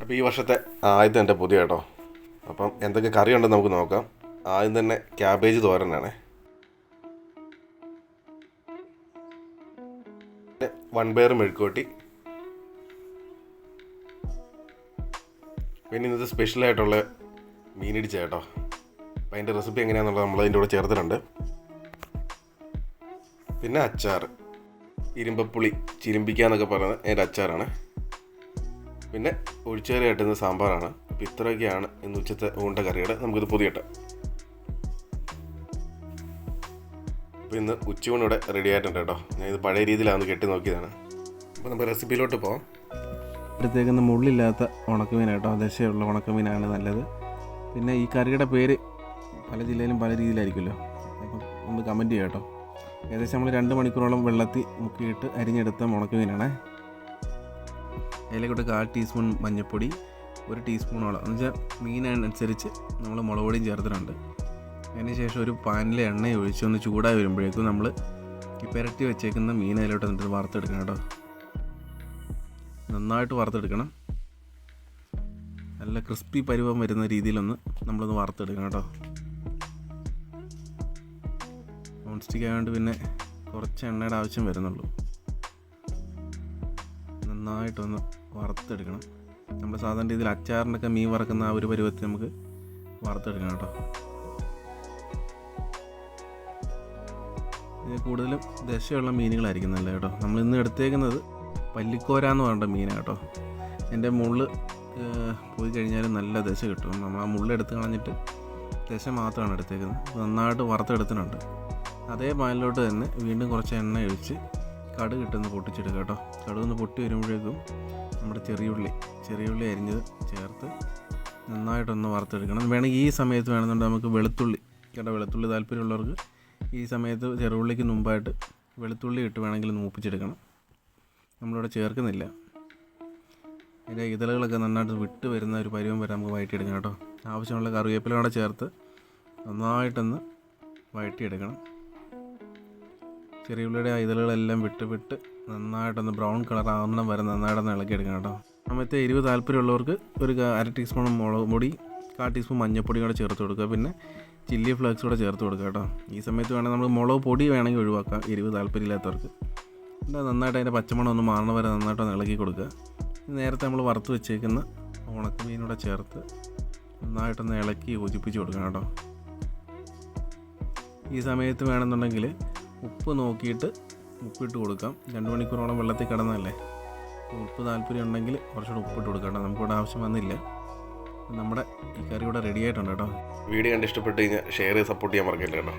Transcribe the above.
അപ്പോൾ ഈ വർഷത്തെ ആദ്യത്തെ എന്റെ പുതിയ കേട്ടോ. അപ്പം എന്തൊക്കെ കറി ഉണ്ടെന്ന് നമുക്ക് നോക്കാം. ആദ്യം തന്നെ ക്യാബേജ് തോരനാണ്. വൺ ബെയർ മെഴുക്കുവട്ടി പിന്നെ ഇന്നത്തെ സ്പെഷ്യലായിട്ടുള്ള മീനിടിച്ച കേട്ടോ. അപ്പം അതിന്റെ റെസിപ്പി എങ്ങനെയാണെന്നുള്ളത് നമ്മൾ അതിന്റെ കൂടെ ചേർത്തിട്ടുണ്ട്. പിന്നെ അച്ചാർ ഇരുമ്പപ്പുളി ചിരിമ്പിക്കാന്നൊക്കെ പറയുന്നത് അതിന്റെ അച്ചാറാണ്. പിന്നെ ഒഴിച്ചേറി കെട്ടുന്ന സാമ്പാറാണ്. അപ്പോൾ ഇത്രയൊക്കെയാണ് ഇന്ന് ഉച്ചത്തെ ഊണ്ട കറിയുടെ നമുക്കിത് പുതിയിട്ടാം. അപ്പോൾ ഇന്ന് ഉച്ചയൂണ് ഇവിടെ റെഡി ആയിട്ടുണ്ട് കേട്ടോ. ഞാൻ ഇത് പഴയ രീതിയിലാണ് കെട്ടി നോക്കിയതാണ്. അപ്പോൾ നമുക്ക് റെസിപ്പിയിലോട്ട് പോകാം എടുത്തേക്കുന്ന മുള്ളില്ലാത്ത ഉണക്കമീൻ കേട്ടോ. ദശയുള്ള ഉണക്കമീനാണ് നല്ലത്. പിന്നെ ഈ കറിയുടെ പേര് പല ജില്ലയിലും പല രീതിയിലായിരിക്കുമല്ലോ. അപ്പം ഒന്ന് കമന്റ് ചെയ്യാം കേട്ടോ. ഏകദേശം നമ്മൾ രണ്ട് മണിക്കൂറോളം വെള്ളത്തിൽ മുക്കിയിട്ട് അരിഞ്ഞെടുത്ത ഉണക്കമീനാണ്. അതിലേക്കൂട്ട് കാൽ ടീസ്പൂൺ മഞ്ഞൾപ്പൊടി ഒരു ടീസ്പൂണോളം എന്ന് വെച്ചാൽ മീനനുസരിച്ച് നമ്മൾ മുളക് പൊടിയും ചേർത്തിട്ടുണ്ട്. അതിന് ശേഷം ഒരു പാനിൽ എണ്ണ ഒഴിച്ച് ഒന്ന് ചൂടായി വരുമ്പോഴേക്കും നമ്മൾ ഈ പുരട്ടി വെച്ചേക്കുന്ന മീൻ അതിലോട്ട് എന്നിട്ട് വറുത്തെടുക്കണം കേട്ടോ. നന്നായിട്ട് വറുത്തെടുക്കണം. നല്ല ക്രിസ്പി പരുവം വരുന്ന രീതിയിലൊന്ന് നമ്മളൊന്ന് വറുത്തെടുക്കണം കേട്ടോ. നോൺ സ്റ്റിക്ക് ആയതുകൊണ്ട് പിന്നെ കുറച്ച് എണ്ണയുടെ ആവശ്യം വരുന്നുള്ളൂ. നന്നായിട്ടൊന്ന് വറുത്തെടുക്കണം. നമ്മൾ സാധാരണ രീതിയിൽ അച്ചാറിനൊക്കെ മീൻ വറക്കുന്ന ആ ഒരു പരുവത്തിൽ നമുക്ക് വറുത്തെടുക്കണം കേട്ടോ. ഇത് കൂടുതലും ദശയുള്ള മീനുകളായിരിക്കും നല്ല കേട്ടോ. നമ്മൾ ഇന്ന് എടുത്തേക്കുന്നത് പല്ലിക്കോര എന്ന് പറഞ്ഞ മീനാണ് കേട്ടോ. എന്റെ മുള്ള് പോയി കഴിഞ്ഞാൽ നല്ല ദശ കിട്ടും. നമ്മൾ ആ മുള്ള് എടുത്ത് കളഞ്ഞിട്ട് ദശ മാത്രമാണ് എടുത്തേക്കുന്നത്. നന്നായിട്ട് വറുത്തെടുത്തിട്ടുണ്ട്. അതേ പാനിലോട്ട് തന്നെ വീണ്ടും കുറച്ച് എണ്ണ ഒഴിച്ച് കടുക് ഇട്ടൊന്ന് പൊട്ടിച്ചെടുക്കുക കേട്ടോ. കടുന്ന് പൊട്ടി വരുമ്പോഴേക്കും നമ്മുടെ ചെറിയുള്ളി ചെറിയുള്ളി അരിഞ്ഞത് ചേർത്ത് നന്നായിട്ടൊന്ന് വറുത്തെടുക്കണം. വേണമെങ്കിൽ ഈ സമയത്ത് വേണമെന്നുണ്ടെങ്കിൽ നമുക്ക് വെളുത്തുള്ളി കേട്ടോ വെളുത്തുള്ളി താല്പര്യമുള്ളവർക്ക് ഈ സമയത്ത് ചെറുള്ളിക്ക് മുമ്പായിട്ട് വെളുത്തുള്ളി ഇട്ട് വേണമെങ്കിൽ മൂപ്പിച്ചെടുക്കണം. നമ്മളിവിടെ ചേർക്കുന്നില്ല. ഇതിന്റെ ഇതളുകളൊക്കെ നന്നായിട്ട് വിട്ട് വരുന്ന ഒരു പരിവം വരെ നമുക്ക് വഴറ്റിയെടുക്കണം കേട്ടോ. ആവശ്യമുള്ള കറിവേപ്പില കൂടെ ചേർത്ത് നന്നായിട്ടൊന്ന് വഴറ്റിയെടുക്കണം. ചെറിയ ഉള്ളിയുടെ ഇതളുകളെല്ലാം വിട്ട് വിട്ട് നന്നായിട്ടൊന്ന് ബ്രൗൺ കളർ ആവുന്ന വരെ നന്നായിട്ടൊന്ന് ഇളക്കി എടുക്കണം കേട്ടോ. അമ്മത്തെ എരിവ് താല്പര്യമുള്ളവർക്ക് ഒരു അര ടീസ്പൂൺ മുളക് പൊടി കാൽ ടീസ്പൂൺ മഞ്ഞൾപ്പൊടി കൂടെ ചേർത്ത് കൊടുക്കുക. പിന്നെ ചില്ലി ഫ്ലേക്സ് കൂടെ ചേർത്ത് കൊടുക്കുക കേട്ടോ. ഈ സമയത്ത് വേണമെങ്കിൽ നമ്മൾ മുളക് പൊടി വേണമെങ്കിൽ ഒഴിവാക്കാം എരിവ് താല്പര്യമില്ലാത്തവർക്ക്. പിന്നെ നന്നായിട്ട് അതിന്റെ പച്ചമണം ഒന്ന് മാറണ വരെ നന്നായിട്ടൊന്ന് ഇളക്കി കൊടുക്കുക. നേരത്തെ നമ്മൾ വറുത്ത് വെച്ചേക്കുന്ന ഉണക്കമീനൂടെ ചേർത്ത് നന്നായിട്ടൊന്ന് ഇളക്കി യോജിപ്പിച്ച് കൊടുക്കണം കേട്ടോ. ഈ സമയത്ത് വേണമെന്നുണ്ടെങ്കിൽ ഉപ്പ് നോക്കിയിട്ട് ഉപ്പിട്ട് കൊടുക്കാം. രണ്ട് മണിക്കൂറോളം വെള്ളത്തിൽ കിടന്നല്ലേ ഉപ്പ് താല്പര്യം ഉണ്ടെങ്കിൽ കുറച്ചുകൂടെ ഉപ്പിട്ട് കൊടുക്കാം നമുക്കിവിടെ ആവശ്യം വന്നില്ല. നമ്മുടെ ഈ കറി ഇവിടെ റെഡി ആയിട്ടുണ്ട് കേട്ടോ. വീഡിയോ കണ്ട് ഇഷ്ടപ്പെട്ട് കഴിഞ്ഞാൽ ഷെയർ ചെയ്ത് സപ്പോർട്ട് ചെയ്യാൻ മറക്കില്ല കേട്ടോ.